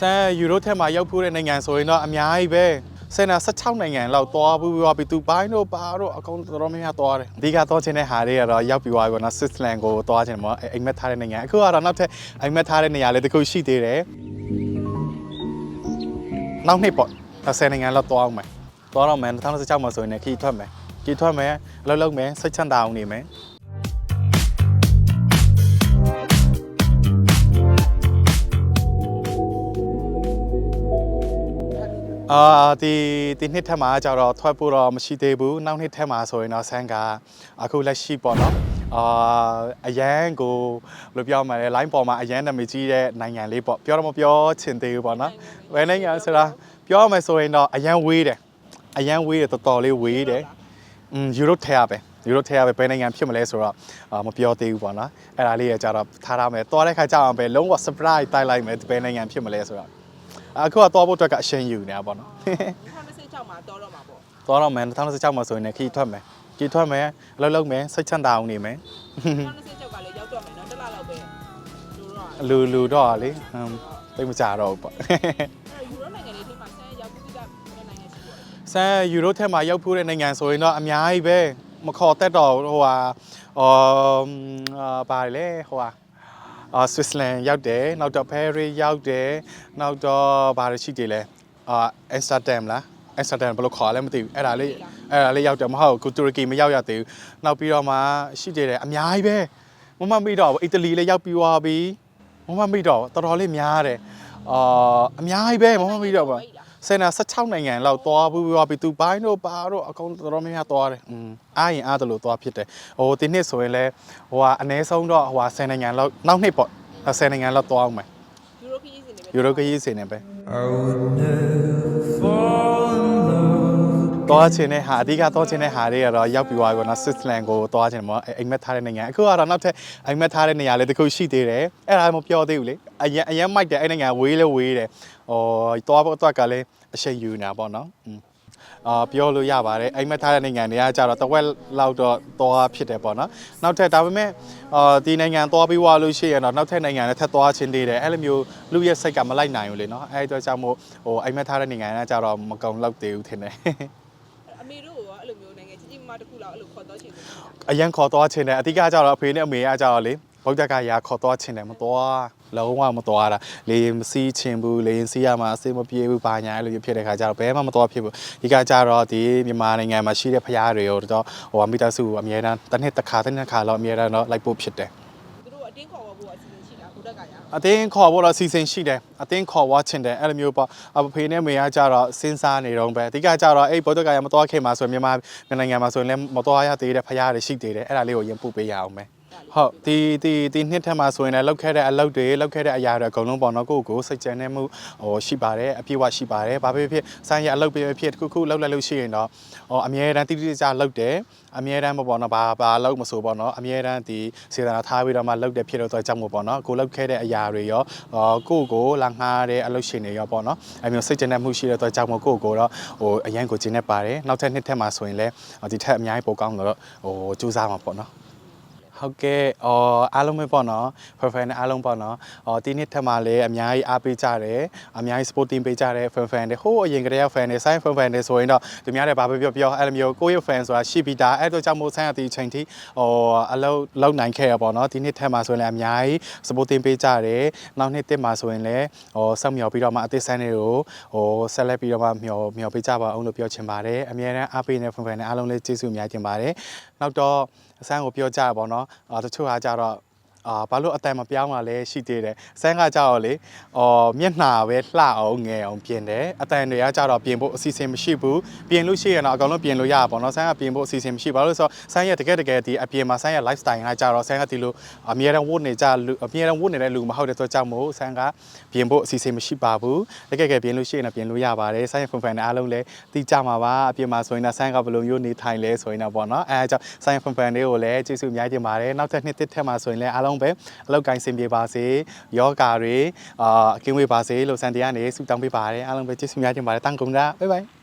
ဆန်ယူရိုထက်မှာရောက်ဖို့တဲ့နိုင်ငံဆိုရင်တော့အများကြီးပဲစင်နာ16နိုင်ငံလောက်သွားပြီးပြီးပြီးသူဘိုင်းတို့ပါတို့အကုန်တော်တော်များများသွားတယ်အဓိကတော့ချင်းတဲ့ဟာတွေကတော့ရောက်ပြီးသွားပြီပေါ့နော်ဆွစ်ဇာလန်ကိုသွားချင်တယ်ပေါ့အိမ်မက်ထားတဲ့နိုင်ငံအခုကတော့နောက်ထပ်အိမ်မက်ထားတဲ့နေရာလေးတစ်ခုရှိသေးတယ်နောက်နှစ်ပေါ့10နိုင်ငံလောက်သွားအောင်မယ်သွားတော့မယ်2016မှာဆိုရင်လည်းခီးထွက်မယ်ခီးထွက်မယ်အလုပ်လုပ်မယ်စိတ်ချမ်းသာအောင်နေမယ် အာဒီဒီနှစ်ထက်မှာကျတော့ထွက်ဖို့တော့မရှိသေးဘူးနောက်နှစ်ထက်မှာဆိုရင်တော့ဆန်းကအခုလက်ရှိပေါ့နော်အာအရန်ကိုဘယ်လိုပြောမလဲ line ပေါ်မှာအရန်နာမည်ကြီးတဲ့နိုင်ငံလေးပေါ့ပြောတော့မပြောချင်သေးဘူးပေါ့နော်ဘယ်နိုင်ငံဆိုတာပြောရမယ်ဆိုရင်တော့အရန်ဝေးတယ်အရန်ဝေးတယ်တော်တော်လေးဝေးတယ်อืมယူရိုထဲရပဲယူရိုထဲရပဲဘယ်နိုင်ငံဖြစ်မလဲဆိုတော့အာမပြောသေးဘူးပေါ့နော်အဲ့ဒါလေးရကြတော့ထားရမယ်သွားတဲ့ခါကျအောင်ပဲလုံးဝ surprise တိုက်လိုက်မယ်ဘယ်နိုင်ငံဖြစ်မလဲဆိုတော့ အခုကသွားဖို့အတွက်ကအရှင်ယူနေတာပေါ့နော်2026မှာတော်တော့မှာပေါ့သွားတော့မယ်2016မှာဆိုရင်လည်းခီးထွက်မယ်ခီးထွက်မယ်အလုပ်လုပ်မယ်စိတ်ချမ်းသာအောင်နေမယ်2026ကလည်းရောက်တော့မယ်နော်တစ်လလောက်ပဲလူတော့လူလူတော့လေဟမ်သိပ်မကြတော့ဘူးပေါ့ယူရိုနိုင်ငံလေးထဲမှာဆန်းရောက်ပြီးကနိုင်ငံရှိပေါ့ဆန်ယူရိုထက်မှာရောက်ဖို့တဲ့နိုင်ငံဆိုရင်တော့အများကြီးပဲမခေါ်တတ်တော့ဟိုဟာအော်အာဘာလဲဟိုဟာ အာဆွစ်ဇာလန်ရောက်တယ်နောက်တော့ဖဲရီရောက်တယ်နောက်တော့ဘာတွေရှိတယ်လဲအာအမ်စတာဒမ်လားအမ်စတာဒမ်ဘယ်လိုခေါ်လဲမသိဘူးအဲ့ဒါလေးအဲ့ဒါလေးရောက်တယ်မဟုတ်ဘူးတူရကီမရောက်ရသေးဘူးနောက်ပြီးတော့မှရှိတယ်အများကြီးပဲမမမိတော့ဘူးအီတလီလည်းရောက်ပြီးသွားပြီမမမိတော့ဘူးတော်တော်လေးများတယ်အာအများကြီးပဲမမမိတော့ဘူး စင်နာ16နိုင်ငံလောက်သွားပြီးပြီးပြီးသူဘိုင်းတို့ပါတို့အကုန်တော်တော်များများသွားတယ်อืมအားရင်အားတယ်လို့သွားဖြစ်တယ်ဟိုဒီနှစ်ဆိုရင်လဲဟိုဟာအနည်းဆုံးတော့ဟိုဟာ10နိုင်ငံလောက်နောက်နှစ်ပေါ့10နိုင်ငံလောက်သွားအောင်မယ်ယူရိုခီးစင်နေပဲယူရိုကရေးစင်နေပဲ သွားချင်တဲ့ဟာအဓိကသွားချင်တဲ့ဟာတွေကတော့ရောက်ပြီးသွားပြီပေါ့နော်ဆွစ်ဇာလန်ကိုသွားချင်တယ်ပေါ့အိမ်မက်ထားတဲ့နိုင်ငံအခုကတော့နောက်ထပ်အိမ်မက်ထားတဲ့နေရာလေးတစ်ခုရှိသေးတယ်အဲ့ဒါမပြောသေးဘူးလေအရင်အရင်မိုက်တယ်အဲ့နိုင်ငံဝေးလဲဝေးတယ်ဟိုသွားဖို့အတွက်ကလည်းအရှိန်ယူနေတာပေါ့နော်อืมအာပြောလို့ရပါတယ်အိမ်မက်ထားတဲ့နိုင်ငံတွေကကြတော့တဝက်လောက်တော့သွားဖြစ်တယ်ပေါ့နော်နောက်ထပ်ဒါပေမဲ့အာဒီနိုင်ငံသွားပြီးွားလို့ရှိရင်တော့နောက်ထပ်နိုင်ငံလည်းထပ်သွားချင်းသေးတယ်အဲ့လိုမျိုးလူရဲ့စိတ်ကမလိုက်နိုင်ဘူးလေနော်အဲ့ဒီအတွက်ကြောင့်မို့ဟိုအိမ်မက်ထားတဲ့နိုင်ငံတွေကကြတော့မကုံလောက်သေးဘူးထင်တယ်အမေတို့ကအဲ့လို မျိုးနိုင်ငံကြီးကြီးမားတစ်ခုလောက်အဲ့လိုခေါ်တော့ချင်တယ်အရန်ခေါ်သွားချင်းတယ်အဓိကကြတော့အဖေနဲ့အမေကကြတော့လေဗုဒ္ဓကရာခေါ်သွားချင်းတယ်မသွားလုံးဝမသွားတာလေရင်မစီးချင်ဘူးလေရင်စီးရမှာအစိမပြေဘူးဘာညာအဲ့လိုမျိုးဖြစ်တဲ့ခါကျတော့ဘယ်မှမသွားဖြစ်ဘူးဒီကကြတော့ဒီမြန်မာနိုင်ငံမှာရှိတဲ့ဖရားတွေကိုတော့ဟိုမိသားစုအများတန်းတစ်နှစ်တစ်ခါတစ်နှစ်တစ်ခါတော့အများတန်းတော့လိုက်ဖို့ဖြစ်တယ် သူတို့အတင်းခေါ်ဖို့အစီအစဉ်ရှိတာဘုဒ္ဓကရ အတင်းခေါ်ဖို့တော့အစီအစဉ်ရှိတယ်အတင်းခေါ်ဝါချင်တယ်အဲ့လိုမျိုးပေါ့အဖေနဲ့မေကကြတော့စဉ်းစားနေတော့ပဲအဓိကကြတော့အဲ့ဗုဒ္ဓကရမသွားခင်မှာဆိုရင်မြန်မာမြန်မာနိုင်ငံမှာဆိုရင်လည်းမသွားရသေးတဲ့ဖရားတွေရှိသေးတယ်အဲ့ဒါလေးကိုရင်ပို့ပေးရအောင်မယ် ဟုတ်ဒီဒီဒီနှစ်ထက်မှာဆိုရင်လည်းလောက်ခဲ့တဲ့အလုပ်တွေလောက်ခဲ့တဲ့အရာတွေအကုန်လုံးပေါ့နော်ကိုယ့်ကိုယ်စိတ်ကြံနေမှုဟိုရှိပါတယ်အပြည့်အဝရှိပါတယ်ဘာဖြစ်ဖြစ်ဆိုင်ရအလုပ်ပဲဖြစ်တစ်ခုခုလောက်လိုက်လို့ရှိရင်တော့ဟိုအမြဲတမ်းတိတိကျကျလုပ်တယ်အမြဲတမ်းပေါ့နော်ဘာဘာလုပ်မဆိုပေါ့နော်အမြဲတမ်းဒီစေတနာထားပြီးတော့မှလုပ်တယ်ဖြစ်တော့တော့ကြောက်မို့ပေါ့နော်ကိုလောက်ခဲ့တဲ့အရာတွေရောဟိုကိုယ့်ကိုလာငှားတဲ့အလုပ်ရှင်တွေရောပေါ့နော်အမျိုးစိတ်ကြံနေမှုရှိတဲ့တော့ကြောက်မို့ကိုယ့်ကိုတော့ဟိုအရန်ကိုကျင်းနေပါတယ်နောက်ထပ်နှစ်ထက်မှာဆိုရင်လည်းဒီထက်အများကြီးပိုကောင်းတော့ဟိုစူးစမ်းမှာပေါ့နော် ဟုတ်ကဲ့အော်အားလုံးပဲပေါ့နော် fan နဲ့အားလုံးပေါ့နော်အော်ဒီနှစ်ထက်မှလည်းအများကြီးအားပေးကြတယ်အများကြီး supporting ပေးကြတယ် fan fan တွေဟိုးအရင်ကတည်းက fan တွေ sign fan fan တွေဆိုရင်တော့သူများတွေဘာပဲပြောပြောအဲ့လိုမျိုးကိုယ့်ရဲ့ fan ဆိုတာရှိပြီးသားအဲ့တော့ကြောင့်မို့ sign ရတဲ့အချိန်ထိဟိုအလုပ်လုပ်နိုင်ခဲ့ရပေါ့နော်ဒီနှစ်ထက်မှဆိုရင်လည်းအများကြီး supporting ပေးကြတယ်နောက်နှစ်တစ်မှဆိုရင်လည်းဟိုစောင့်မျှော်ပြီးတော့မှအသစ် sign တွေကိုဟိုဆက်လက်ပြီးတော့မှမျှော်မျှော်ပေးကြပါအောင်လို့ပြောချင်ပါတယ်အများအားအားပေးနေ fan fan တွေအားလုံးလည်းကျေးဇူးအများကြီးတင်ပါတယ်နောက်တော့အဆန်းကိုပြောကြပါတော့နော်အာတချို့အားကြတော့ အာဘာလို့အတန်မပြောင်းလာလဲရှိသေးတယ်ဆန်းကကြတော့လေအော်မျက်နှာပဲလှအောင်ငယ်အောင်ပြင်တယ်အတန်တွေကကြတော့ပြင်ဖို့အစီအစဉ်မရှိဘူးပြင်လို့ရှိရင်တော့အကောင်လုံးပြင်လို့ရပါဘောနော်ဆန်းကပြင်ဖို့အစီအစဉ်မရှိဘာလို့လဲဆိုတော့ဆန်းရဲ့တကယ်တကယ်ဒီအပြင်မှာဆန်းရဲ့ lifestyle ကကြတော့ဆန်းကဒီလိုအမြဲတမ်းဝတ်နေကြလူအမြဲတမ်းဝတ်နေတဲ့လူမဟုတ်တဲ့အတွက်ကြောင့်မို့ဆန်းကပြင်ဖို့အစီအစဉ်မရှိပါဘူးတကယ်တကယ်ပြင်လို့ရှိရင်တော့ပြင်လို့ရပါတယ်ဆန်းရဲ့ဖန်ဖန်နဲ့အားလုံးလည်းသိကြမှာပါအပြင်မှာဆိုရင်တော့ဆန်းကဘယ်လိုမျိုးနေထိုင်လဲဆိုရင်တော့ပေါ့နော်အဲအကြောင်းဆန်းရဲ့ဖန်ဖန်တွေကိုလည်းကျေးဇူးအများကြီးတင်ပါတယ်နောက်ထပ်နှစ်တစ်ထက်မှာဆိုရင်လည်းအားလုံးပဲအလောက်ကိုင်းစင်ပြေပါစေယောဂါတွေအာအကင်းဝေးပါစေလို့စံတရားနေဆုတောင်းပေးပါတယ်အားလုံးပဲကျေးဇူးများတင်ပါတယ်တန်ကုန်တာဘိုင်ဘိုင်